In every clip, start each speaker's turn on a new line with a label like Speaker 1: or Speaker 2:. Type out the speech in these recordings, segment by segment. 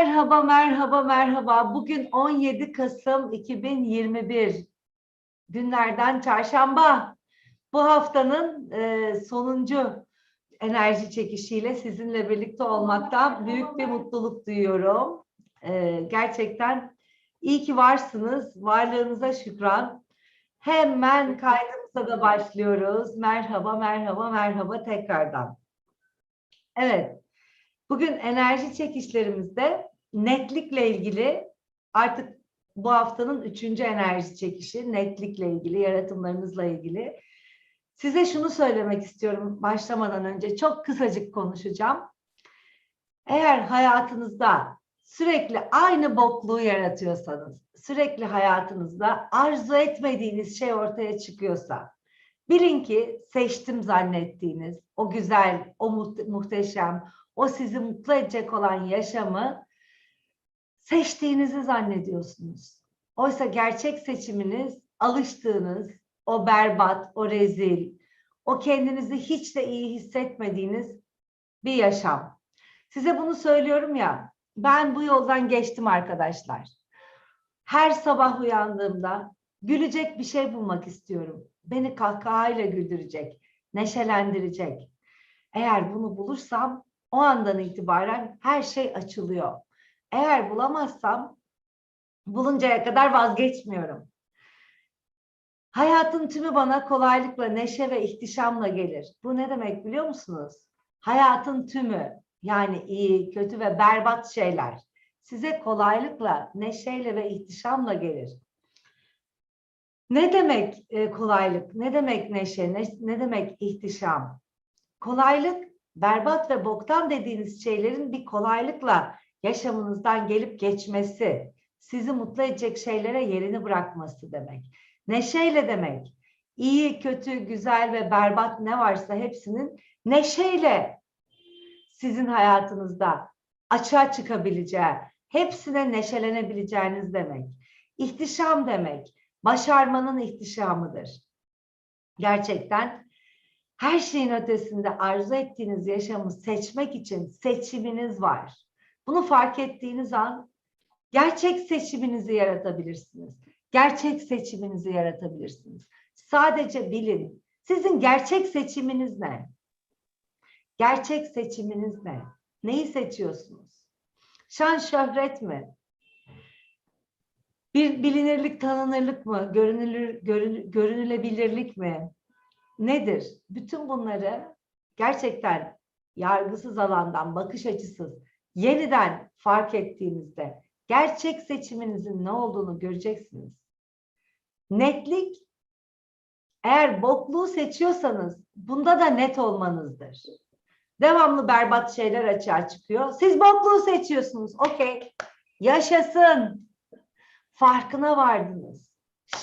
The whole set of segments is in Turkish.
Speaker 1: Merhaba, merhaba, merhaba. Bugün 17 Kasım 2021. Günlerden çarşamba. Bu haftanın e, sonuncu enerji çekişiyle sizinle birlikte olmaktan büyük bir mutluluk duyuyorum. E, gerçekten iyi ki varsınız. Varlığınıza şükran. Hemen kaydımıza da başlıyoruz. Merhaba, merhaba, merhaba tekrardan. Evet. Bugün enerji çekişlerimizde netlikle ilgili artık bu haftanın üçüncü enerji çekişi netlikle ilgili, yaratımlarınızla ilgili. Size şunu söylemek istiyorum başlamadan önce çok kısacık konuşacağım. Eğer hayatınızda sürekli aynı bokluğu yaratıyorsanız, sürekli hayatınızda arzu etmediğiniz şey ortaya çıkıyorsa, bilin ki seçtim zannettiğiniz o güzel, o muht- muhteşem, o sizi mutlu edecek olan yaşamı seçtiğinizi zannediyorsunuz. Oysa gerçek seçiminiz alıştığınız o berbat, o rezil, o kendinizi hiç de iyi hissetmediğiniz bir yaşam. Size bunu söylüyorum ya, ben bu yoldan geçtim arkadaşlar. Her sabah uyandığımda gülecek bir şey bulmak istiyorum. Beni kahkahayla güldürecek, neşelendirecek. Eğer bunu bulursam o andan itibaren her şey açılıyor. Eğer bulamazsam buluncaya kadar vazgeçmiyorum. Hayatın tümü bana kolaylıkla, neşe ve ihtişamla gelir. Bu ne demek biliyor musunuz? Hayatın tümü yani iyi, kötü ve berbat şeyler size kolaylıkla, neşeyle ve ihtişamla gelir. Ne demek e, kolaylık? Ne demek neşe? Ne, ne demek ihtişam? Kolaylık berbat ve boktan dediğiniz şeylerin bir kolaylıkla yaşamınızdan gelip geçmesi, sizi mutlu edecek şeylere yerini bırakması demek. Neşeyle demek, iyi, kötü, güzel ve berbat ne varsa hepsinin neşeyle sizin hayatınızda açığa çıkabileceği, hepsine neşelenebileceğiniz demek. İhtişam demek, başarmanın ihtişamıdır. Gerçekten her şeyin ötesinde arzu ettiğiniz yaşamı seçmek için seçiminiz var. Bunu fark ettiğiniz an gerçek seçiminizi yaratabilirsiniz. Gerçek seçiminizi yaratabilirsiniz. Sadece bilin. Sizin gerçek seçiminiz ne? Gerçek seçiminiz ne? Neyi seçiyorsunuz? Şan şöhret mi? Bir bilinirlik, tanınırlık mı? Görünülür, görün- görünülebilirlik mi? Nedir? Bütün bunları gerçekten yargısız alandan, bakış açısız yeniden fark ettiğinizde gerçek seçiminizin ne olduğunu göreceksiniz. Netlik eğer bokluğu seçiyorsanız bunda da net olmanızdır. Devamlı berbat şeyler açığa çıkıyor. Siz bokluğu seçiyorsunuz. Okey. Yaşasın. Farkına vardınız.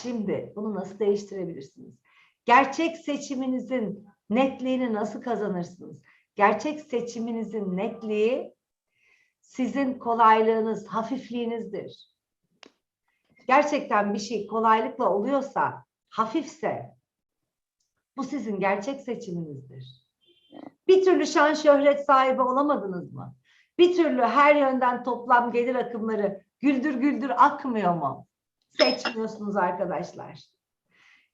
Speaker 1: Şimdi bunu nasıl değiştirebilirsiniz? Gerçek seçiminizin netliğini nasıl kazanırsınız? Gerçek seçiminizin netliği sizin kolaylığınız, hafifliğinizdir. Gerçekten bir şey kolaylıkla oluyorsa, hafifse bu sizin gerçek seçiminizdir. Bir türlü şan şöhret sahibi olamadınız mı? Bir türlü her yönden toplam gelir akımları güldür güldür akmıyor mu? Seçmiyorsunuz arkadaşlar.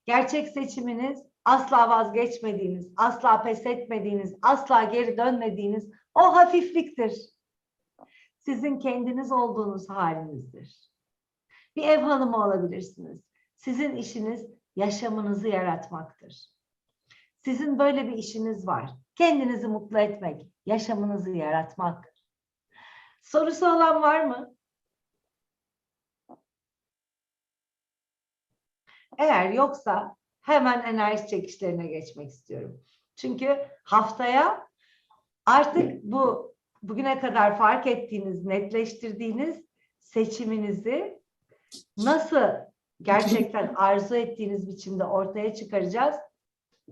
Speaker 1: Gerçek seçiminiz asla vazgeçmediğiniz, asla pes etmediğiniz, asla geri dönmediğiniz o hafifliktir. Sizin kendiniz olduğunuz halinizdir. Bir ev hanımı olabilirsiniz. Sizin işiniz yaşamınızı yaratmaktır. Sizin böyle bir işiniz var. Kendinizi mutlu etmek, yaşamınızı yaratmak. Sorusu olan var mı? Eğer yoksa hemen enerji çekişlerine geçmek istiyorum. Çünkü haftaya artık bu bugüne kadar fark ettiğiniz, netleştirdiğiniz seçiminizi nasıl gerçekten arzu ettiğiniz biçimde ortaya çıkaracağız?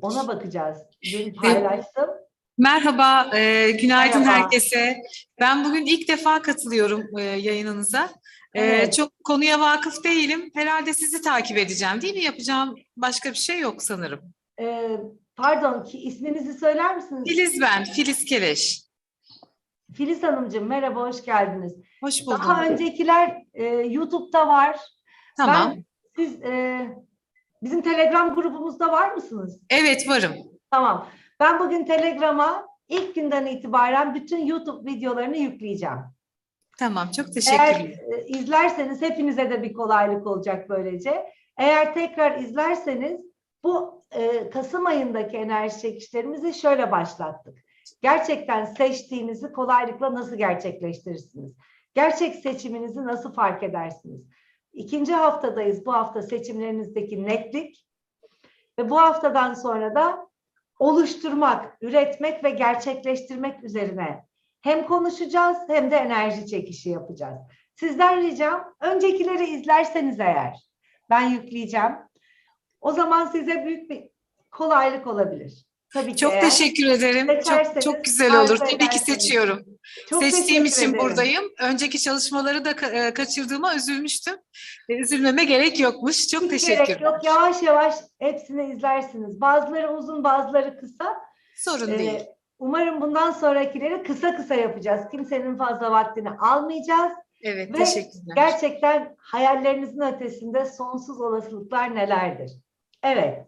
Speaker 1: Ona bakacağız. Dün paylaştım.
Speaker 2: Merhaba, e, günaydın
Speaker 1: Merhaba.
Speaker 2: herkese. Ben bugün ilk defa katılıyorum e, yayınınıza. E,
Speaker 1: Evet.
Speaker 2: Çok konuya vakıf değilim. Herhalde sizi takip edeceğim değil mi? Yapacağım başka bir şey yok sanırım.
Speaker 1: Ee, pardon ki isminizi söyler misiniz?
Speaker 2: Filiz ben, Filiz Keleş.
Speaker 1: Filiz Hanımcığım merhaba, hoş geldiniz.
Speaker 2: Hoş buldum.
Speaker 1: Daha öncekiler e, YouTube'da var.
Speaker 2: Tamam.
Speaker 1: Ben, siz e, bizim Telegram grubumuzda var mısınız?
Speaker 2: Evet varım.
Speaker 1: Tamam. Ben bugün Telegram'a ilk günden itibaren bütün YouTube videolarını yükleyeceğim.
Speaker 2: Tamam. Çok
Speaker 1: Eğer
Speaker 2: teşekkürler.
Speaker 1: e, izlerseniz hepinize de bir kolaylık olacak böylece. Eğer tekrar izlerseniz bu e, Kasım ayındaki enerji çekişlerimizi şöyle başlattık. Gerçekten seçtiğinizi kolaylıkla nasıl gerçekleştirirsiniz? Gerçek seçiminizi nasıl fark edersiniz? İkinci haftadayız. Bu hafta seçimlerinizdeki netlik ve bu haftadan sonra da oluşturmak, üretmek ve gerçekleştirmek üzerine hem konuşacağız hem de enerji çekişi yapacağız. Sizden ricam öncekileri izlerseniz eğer ben yükleyeceğim. O zaman size büyük bir kolaylık olabilir. Tabii ki
Speaker 2: Çok
Speaker 1: eğer
Speaker 2: teşekkür ederim. Çok
Speaker 1: seçerseniz,
Speaker 2: çok güzel olur. Tabii ki seçiyorum.
Speaker 1: çok
Speaker 2: Seçtiğim için
Speaker 1: ederim.
Speaker 2: buradayım. Önceki çalışmaları da ka- e, kaçırdığıma üzülmüştüm. Üzülmeme gerek yokmuş. Çok
Speaker 1: Hiç
Speaker 2: teşekkür
Speaker 1: gerek yok. Yavaş yavaş hepsini izlersiniz. Bazıları uzun, bazıları kısa.
Speaker 2: Sorun
Speaker 1: Ee,
Speaker 2: değil.
Speaker 1: umarım bundan sonrakileri kısa kısa yapacağız. Kimsenin fazla vaktini almayacağız.
Speaker 2: Evet,
Speaker 1: ve
Speaker 2: teşekkürler.
Speaker 1: Gerçekten hayallerinizin ötesinde sonsuz olasılıklar nelerdir? Evet.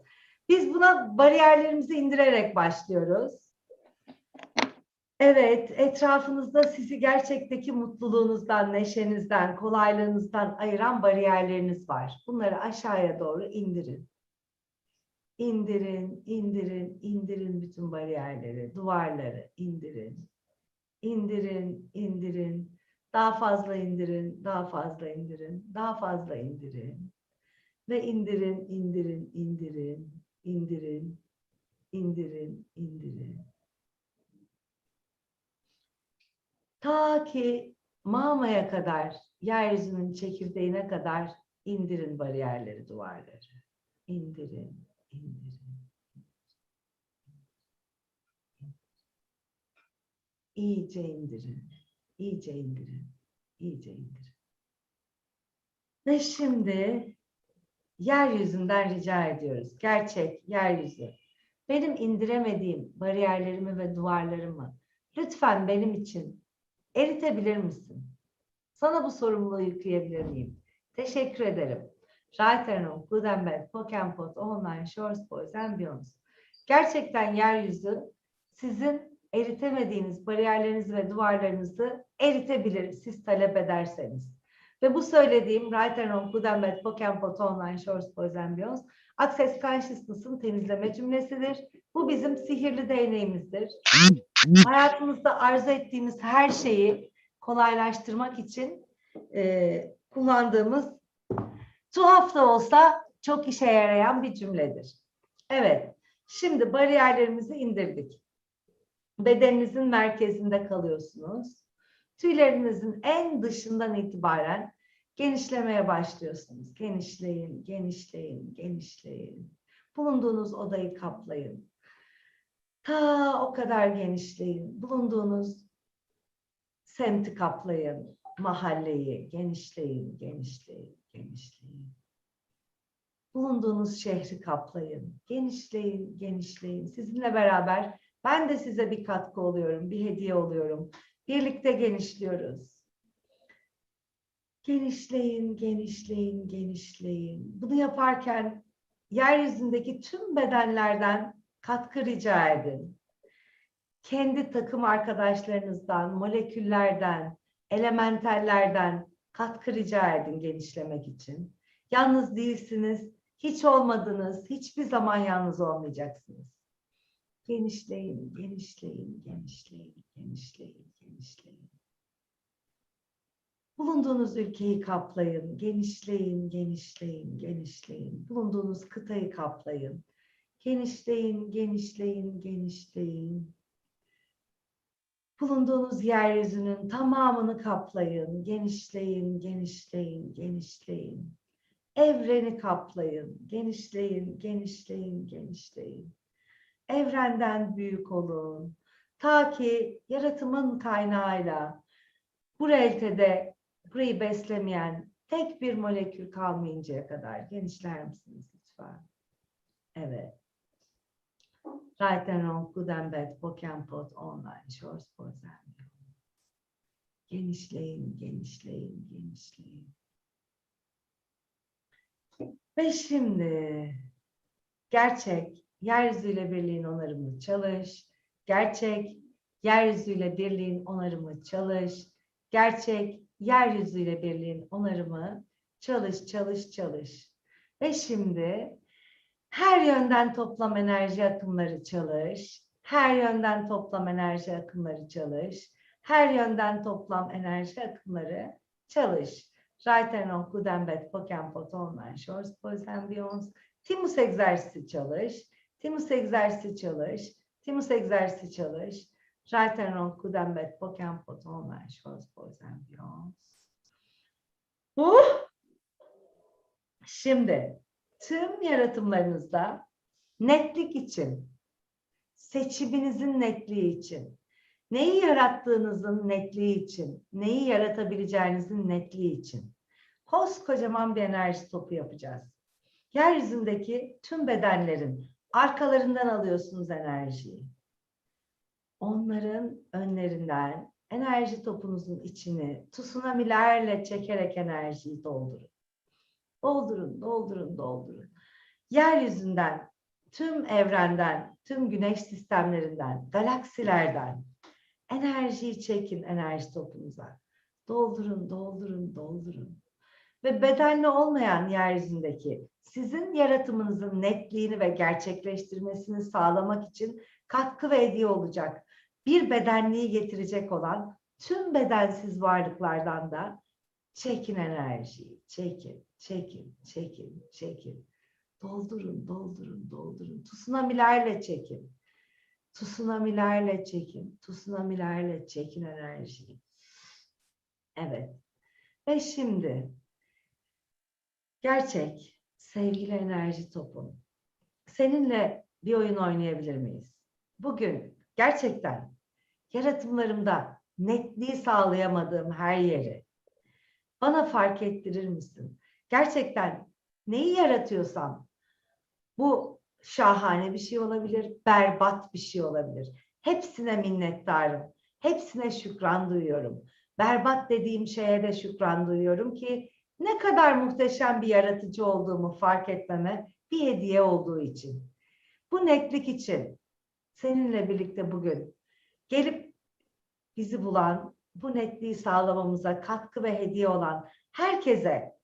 Speaker 1: Biz buna bariyerlerimizi indirerek başlıyoruz. Evet, etrafınızda sizi gerçekteki mutluluğunuzdan, neşenizden, kolaylığınızdan ayıran bariyerleriniz var. Bunları aşağıya doğru indirin. İndirin, indirin, indirin bütün bariyerleri, duvarları indirin. İndirin, indirin. Daha fazla indirin, daha fazla indirin, daha fazla indirin. Ve indirin, indirin, indirin, indirin, indirin, indirin. Ta ki mağmaya kadar, yeryüzünün çekirdeğine kadar indirin bariyerleri, duvarları. İndirin, indirin. İyice indirin, iyice indirin, iyice indirin. Ve şimdi yeryüzünden rica ediyoruz. Gerçek yeryüzü. Benim indiremediğim bariyerlerimi ve duvarlarımı lütfen benim için eritebilir misin? Sana bu sorumluluğu yükleyebilir miyim? Teşekkür ederim. Reiterung, Gutenberg, Pokenpot, Online, Shores Boys and Beyonds. Gerçekten yeryüzü sizin eritemediğiniz bariyerlerinizi ve duvarlarınızı eritebilir siz talep ederseniz. Ve bu söylediğim Reiterung, Gutenberg, Pokenpot, Online, Shores Boys and Beyonds Access Consciousness'ın temizleme cümlesidir. Bu bizim sihirli değneğimizdir. Hayatımızda arzu ettiğimiz her şeyi kolaylaştırmak için e, kullandığımız tuhaf da olsa çok işe yarayan bir cümledir. Evet, şimdi bariyerlerimizi indirdik. Bedeninizin merkezinde kalıyorsunuz. Tüylerinizin en dışından itibaren genişlemeye başlıyorsunuz. Genişleyin, genişleyin, genişleyin. Bulunduğunuz odayı kaplayın. Ta o kadar genişleyin. Bulunduğunuz semti kaplayın. Mahalleyi genişleyin, genişleyin, genişleyin. Bulunduğunuz şehri kaplayın. Genişleyin, genişleyin. Sizinle beraber ben de size bir katkı oluyorum, bir hediye oluyorum. Birlikte genişliyoruz. Genişleyin, genişleyin, genişleyin. Bunu yaparken yeryüzündeki tüm bedenlerden katkı rica edin. Kendi takım arkadaşlarınızdan, moleküllerden, elementellerden katkı rica edin genişlemek için. Yalnız değilsiniz, hiç olmadınız, hiçbir zaman yalnız olmayacaksınız. Genişleyin, genişleyin, genişleyin, genişleyin, genişleyin. Bulunduğunuz ülkeyi kaplayın, genişleyin, genişleyin, genişleyin. Bulunduğunuz kıtayı kaplayın. Genişleyin, genişleyin, genişleyin. Bulunduğunuz yeryüzünün tamamını kaplayın. Genişleyin, genişleyin, genişleyin. Evreni kaplayın. Genişleyin, genişleyin, genişleyin. Evrenden büyük olun. Ta ki yaratımın kaynağıyla bu realitede burayı beslemeyen tek bir molekül kalmayıncaya kadar genişler misiniz lütfen? Evet. Reiterung, Gutenberg, Pokenpot, Online, Shores, Bozen. Genişleyin, genişleyin, genişleyin. Ve şimdi gerçek yeryüzüyle birliğin onarımı çalış. Gerçek yeryüzüyle birliğin onarımı çalış. Gerçek yeryüzüyle birliğin onarımı çalış, çalış, çalış. Ve şimdi her yönden toplam enerji akımları çalış. Her yönden toplam enerji akımları çalış. Her yönden toplam enerji akımları çalış. Reiternon, Gudenbet, Pokempot, Online, Shores, Boys and Beyonds. Timus egzersizi çalış. Timus egzersizi çalış. Timus egzersizi çalış. Reiternon, Gudenbet, Pokempot, Online, Shores, Boys and Beyonds. Uh! Şimdi tüm yaratımlarınızda netlik için, seçiminizin netliği için, neyi yarattığınızın netliği için, neyi yaratabileceğinizin netliği için koskocaman bir enerji topu yapacağız. Yeryüzündeki tüm bedenlerin arkalarından alıyorsunuz enerjiyi. Onların önlerinden enerji topunuzun içini tsunamilerle çekerek enerjiyi doldurun. Doldurun, doldurun, doldurun. Yeryüzünden, tüm evrenden, tüm güneş sistemlerinden, galaksilerden enerjiyi çekin enerji topunuza. Doldurun, doldurun, doldurun. Ve bedenli olmayan yeryüzündeki sizin yaratımınızın netliğini ve gerçekleştirmesini sağlamak için katkı ve hediye olacak bir bedenliği getirecek olan tüm bedensiz varlıklardan da çekin enerjiyi, çekin, çekin, çekin, çekin. Doldurun, doldurun, doldurun. Tsunamilerle çekin. Tsunamilerle çekin. Tsunamilerle çekin enerjiyi. Evet. Ve şimdi gerçek sevgili enerji topum. Seninle bir oyun oynayabilir miyiz? Bugün gerçekten yaratımlarımda netliği sağlayamadığım her yeri bana fark ettirir misin? Gerçekten neyi yaratıyorsam bu şahane bir şey olabilir, berbat bir şey olabilir. Hepsine minnettarım. Hepsine şükran duyuyorum. Berbat dediğim şeye de şükran duyuyorum ki ne kadar muhteşem bir yaratıcı olduğumu fark etmeme bir hediye olduğu için. Bu netlik için seninle birlikte bugün gelip bizi bulan, bu netliği sağlamamıza katkı ve hediye olan herkese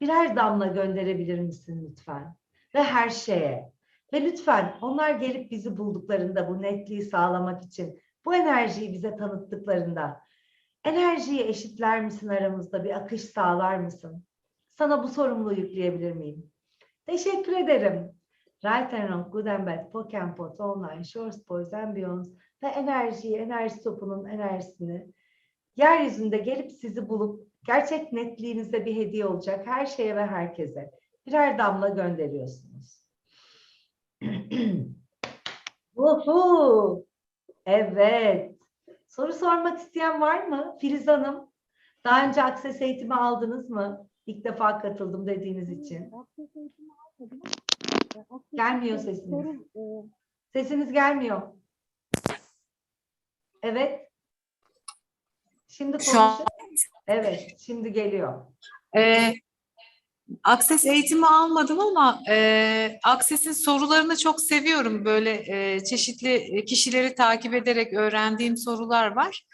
Speaker 1: birer damla gönderebilir misin lütfen? Ve her şeye. Ve lütfen onlar gelip bizi bulduklarında bu netliği sağlamak için, bu enerjiyi bize tanıttıklarında enerjiyi eşitler misin aramızda, bir akış sağlar mısın? Sana bu sorumluluğu yükleyebilir miyim? Teşekkür ederim. Right and Wrong, Good and Bad, Poke and Pot, Online, Shores, Boys and Beyonds ve enerjiyi, enerji topunun enerjisini yeryüzünde gelip sizi bulup gerçek netliğinize bir hediye olacak her şeye ve herkese birer damla gönderiyorsunuz. Uhu! Evet. Soru sormak isteyen var mı? Filiz Hanım, daha önce akses eğitimi aldınız mı? İlk defa katıldım dediğiniz için.
Speaker 3: Akses eğitimi almadım. ama, e, akses
Speaker 1: Gelmiyor sesiniz.
Speaker 3: e,
Speaker 1: Sesiniz gelmiyor. Evet. Şimdi
Speaker 2: Şu an-
Speaker 1: konuşun. Evet, şimdi geliyor.
Speaker 2: Ee, Akses eğitimi almadım ama e, Akses'in sorularını çok seviyorum. Böyle e, çeşitli kişileri takip ederek öğrendiğim sorular var.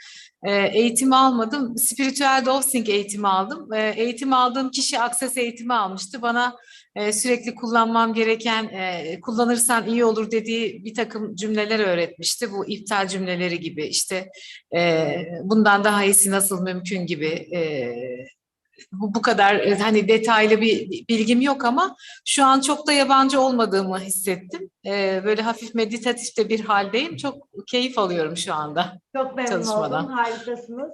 Speaker 2: E, eğitimi almadım. Spiritüel Dosing eğitimi aldım. E, eğitim aldığım kişi Akses eğitimi almıştı. Bana e, sürekli kullanmam gereken, e, kullanırsan iyi olur dediği bir takım cümleler öğretmişti. Bu iptal cümleleri gibi işte e, bundan daha iyisi nasıl mümkün gibi e, bu, bu kadar e, hani detaylı bir bilgim yok ama şu an çok da yabancı olmadığımı hissettim. Ee, böyle hafif meditatif de bir haldeyim. Çok keyif alıyorum şu anda.
Speaker 1: Çok memnun
Speaker 2: Çalışmadan.
Speaker 1: oldum. Harikasınız.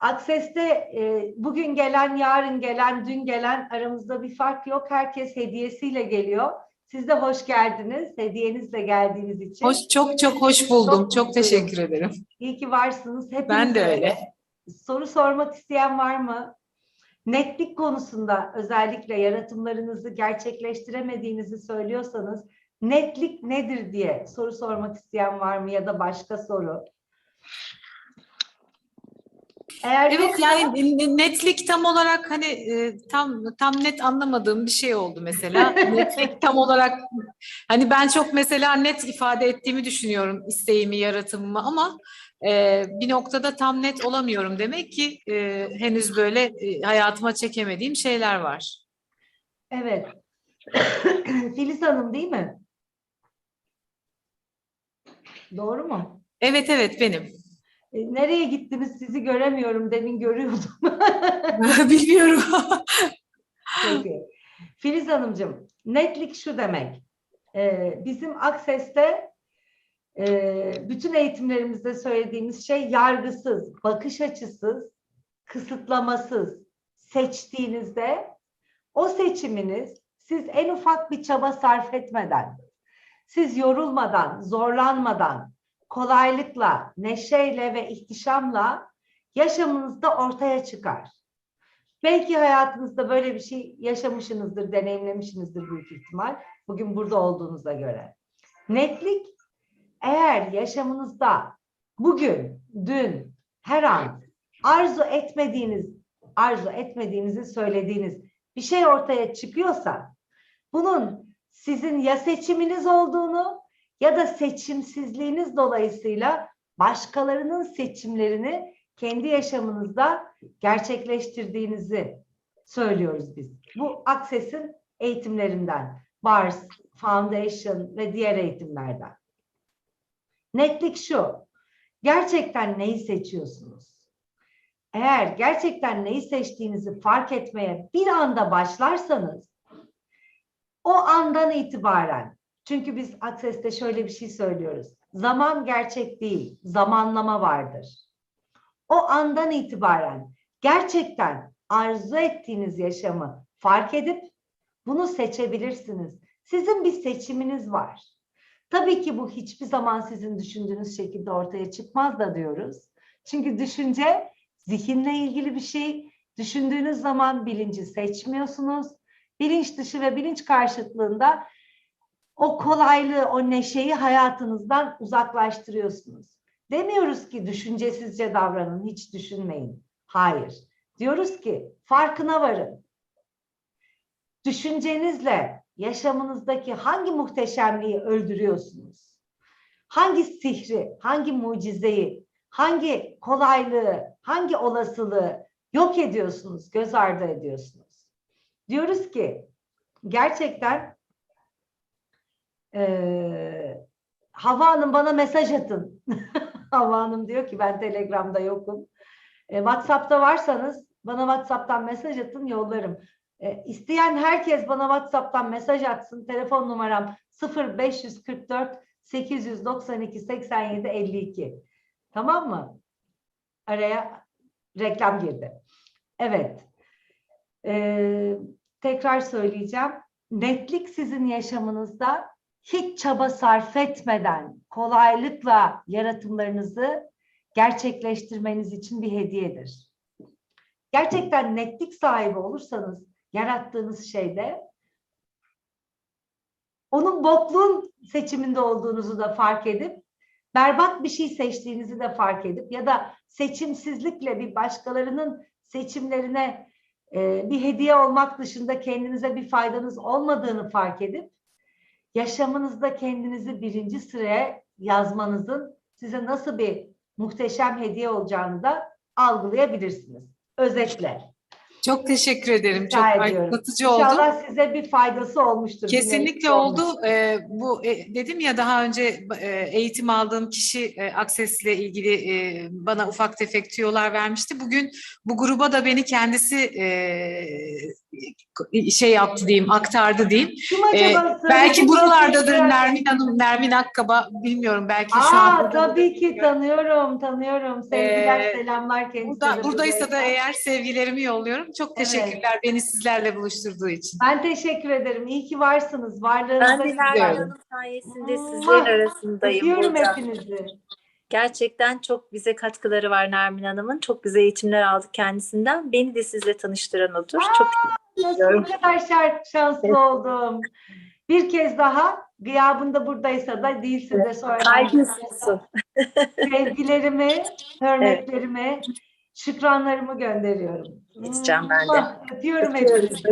Speaker 1: Akses'te e, bugün gelen, yarın gelen, dün gelen aramızda bir fark yok. Herkes hediyesiyle geliyor. Siz de hoş geldiniz. Hediyenizle geldiğiniz için.
Speaker 2: Hoş, çok çok hoş buldum.
Speaker 1: Çok
Speaker 2: Çok, teşekkür ederim.
Speaker 1: İyi ki varsınız. Hepiniz
Speaker 2: Ben de öyle.
Speaker 1: Soru sormak isteyen var mı? Netlik konusunda özellikle yaratımlarınızı gerçekleştiremediğinizi söylüyorsanız netlik nedir diye soru sormak isteyen var mı ya da başka soru? Eğer
Speaker 2: Evet yani netlik tam olarak hani e, tam tam net anlamadığım bir şey oldu mesela. netlik tam olarak hani ben çok mesela net ifade ettiğimi düşünüyorum isteğimi, yaratımımı ama e, bir noktada tam net olamıyorum demek ki e, henüz böyle e, hayatıma çekemediğim şeyler var.
Speaker 1: Evet. Filiz Hanım değil mi? Doğru mu?
Speaker 2: Evet evet benim.
Speaker 1: E, Nereye gittiniz sizi göremiyorum demin görüyordum.
Speaker 2: Bilmiyorum.
Speaker 1: Peki. Filiz Hanımcığım, netlik şu demek. Ee, bizim Akses'te e, bütün eğitimlerimizde söylediğimiz şey yargısız, bakış açısız, kısıtlamasız seçtiğinizde o seçiminiz siz en ufak bir çaba sarf etmeden, siz yorulmadan, zorlanmadan, kolaylıkla, neşeyle ve ihtişamla yaşamınızda ortaya çıkar. Belki hayatınızda böyle bir şey yaşamışsınızdır, deneyimlemişsinizdir büyük ihtimal. Bugün burada olduğunuza göre. Netlik eğer yaşamınızda bugün, dün, her an arzu etmediğiniz, arzu etmediğinizi söylediğiniz bir şey ortaya çıkıyorsa bunun sizin ya seçiminiz olduğunu ya da seçimsizliğiniz dolayısıyla başkalarının seçimlerini kendi yaşamınızda gerçekleştirdiğinizi söylüyoruz biz. Bu Access'in eğitimlerinden, BARS, Foundation ve diğer eğitimlerden. Netlik şu, gerçekten neyi seçiyorsunuz? Eğer gerçekten neyi seçtiğinizi fark etmeye bir anda başlarsanız, o andan itibaren, çünkü biz Access'te şöyle bir şey söylüyoruz, zaman gerçek değil, zamanlama vardır o andan itibaren gerçekten arzu ettiğiniz yaşamı fark edip bunu seçebilirsiniz. Sizin bir seçiminiz var. Tabii ki bu hiçbir zaman sizin düşündüğünüz şekilde ortaya çıkmaz da diyoruz. Çünkü düşünce zihinle ilgili bir şey. Düşündüğünüz zaman bilinci seçmiyorsunuz. Bilinç dışı ve bilinç karşıtlığında o kolaylığı, o neşeyi hayatınızdan uzaklaştırıyorsunuz. Demiyoruz ki düşüncesizce davranın, hiç düşünmeyin. Hayır. Diyoruz ki farkına varın. Düşüncenizle yaşamınızdaki hangi muhteşemliği öldürüyorsunuz? Hangi sihri, hangi mucizeyi, hangi kolaylığı, hangi olasılığı yok ediyorsunuz, göz ardı ediyorsunuz? Diyoruz ki gerçekten eee Hava Hanım bana mesaj atın. Hava Hanım diyor ki ben Telegram'da yokum. E, WhatsApp'ta varsanız bana WhatsApp'tan mesaj atın yollarım. E, isteyen herkes bana WhatsApp'tan mesaj atsın. Telefon numaram 0544 892 87 52. Tamam mı? Araya reklam girdi. Evet. E, tekrar söyleyeceğim. Netlik sizin yaşamınızda hiç çaba sarf etmeden kolaylıkla yaratımlarınızı gerçekleştirmeniz için bir hediyedir. Gerçekten netlik sahibi olursanız yarattığınız şeyde onun bokluğun seçiminde olduğunuzu da fark edip berbat bir şey seçtiğinizi de fark edip ya da seçimsizlikle bir başkalarının seçimlerine e, bir hediye olmak dışında kendinize bir faydanız olmadığını fark edip yaşamınızda kendinizi birinci sıraya yazmanızın size nasıl bir muhteşem hediye olacağını da algılayabilirsiniz. Özetle.
Speaker 2: Çok teşekkür ederim. Çok
Speaker 1: Rica ediyorum.
Speaker 2: aydınlatıcı oldu.
Speaker 1: İnşallah size bir faydası olmuştur.
Speaker 2: Kesinlikle oldu. Ee, bu e, dedim ya daha önce e, eğitim aldığım kişi e, Access'le ilgili e, bana ufak tefek tüyolar vermişti. Bugün bu gruba da beni kendisi e, şey yaptı diyeyim, aktardı diyeyim.
Speaker 1: Kim acaba?
Speaker 2: Ee,
Speaker 1: Söyleyecek
Speaker 2: belki buralardadır. Nermin Hanım, Nermin Akkaba bilmiyorum belki şu
Speaker 1: Aa,
Speaker 2: an. burada
Speaker 1: tabii ki tanıyorum, tanıyorum. Sevgiler,
Speaker 2: Ee,
Speaker 1: selamlar kendisine.
Speaker 2: Burada, buradaysa da eğer sevgilerimi yolluyorum. Çok
Speaker 1: Evet.
Speaker 2: teşekkürler beni sizlerle buluşturduğu için.
Speaker 1: Ben teşekkür ederim. İyi ki varsınız. Varlığınızda
Speaker 3: Ben de. Hanım sayesinde
Speaker 1: Mua!
Speaker 3: sizlerin arasındayım
Speaker 1: Öpüyorum hepinizi.
Speaker 3: Gerçekten çok bize katkıları var Nermin Hanım'ın. Çok güzel eğitimler aldık kendisinden. Beni de sizle tanıştıran odur. Çok
Speaker 1: Nasıl kadar şanslı oldum. Bir kez daha gıyabında buradaysa da değilse de sonra
Speaker 3: olsun.
Speaker 1: sevgilerimi, hürmetlerimi şükranlarımı gönderiyorum.
Speaker 3: Edeceğim ben de.
Speaker 1: Öpüyorum hepinizi.